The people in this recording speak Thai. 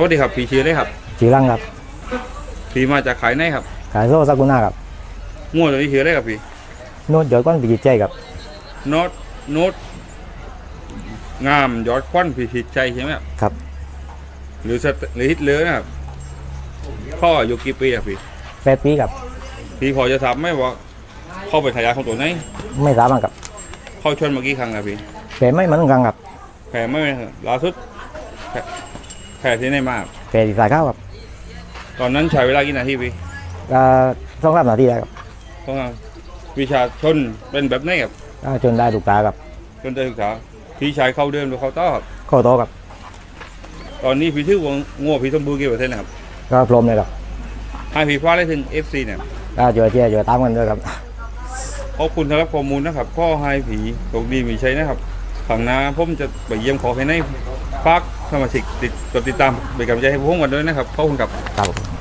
สวัสดีครับพี่ชื่ออะไรครับจีรังครับ พี่มาจากขายไหนครับ ขายโซ่ซากุน่าครับง่วงตัวนี้ชื่ออะไรครับพี่โน้ตยอดก้อนปีจิตใจครับโน้ตโน้ตงามยอดควันพิชิตใจใช่ไหมครับครับหรือสเตหรือฮิตเลอร์นะครับพ่ออายู่กี่ปีอะพี่แปดปีครับ พี่พอจะทราบไหมว่าเข้าไปทายาทของตัวไหนไม่สามารถครับเข้าชนมากี่ครั้งอะพี่แปดไม่เหมือนกันครับแพ้ไม่ล่าสุดแพ้ แพ้ที่ไหนมาครับแปดที่สายข้าวครับตอนนั้นใช้เวลากี่นาทีพี่ก็สองสามนาทีได้ครับต้องวิชาชนเป็นแบบไหนครับก็จนได้ถูกตาครับจนได้ศึกษาพี่ชายเข้าเดินหรือเข้าต้อครับข้อโตครับตอนนี้พี่ถือว่าง่วงพี่สมบูรณ์กี่เปอร์เซ็นต์นะครับก็พรหมเลยครับให้พี่ฟ้าได้ถึง FC เนี่ยก็ช่วยเชียร์ช่วยตามกันด้วยครับ ขอบคุณสำหรับข้อมูลนะครับข้อให้ผีโชคดีมีชัยนะครับขังหน้าผมจะไปเยี่ยมขอให้ใน ฝากสมาชิกติดกดติดตามเป็นกำลังใจให้พวกผมกันด้วยนะครับขอบคุณครับครับผม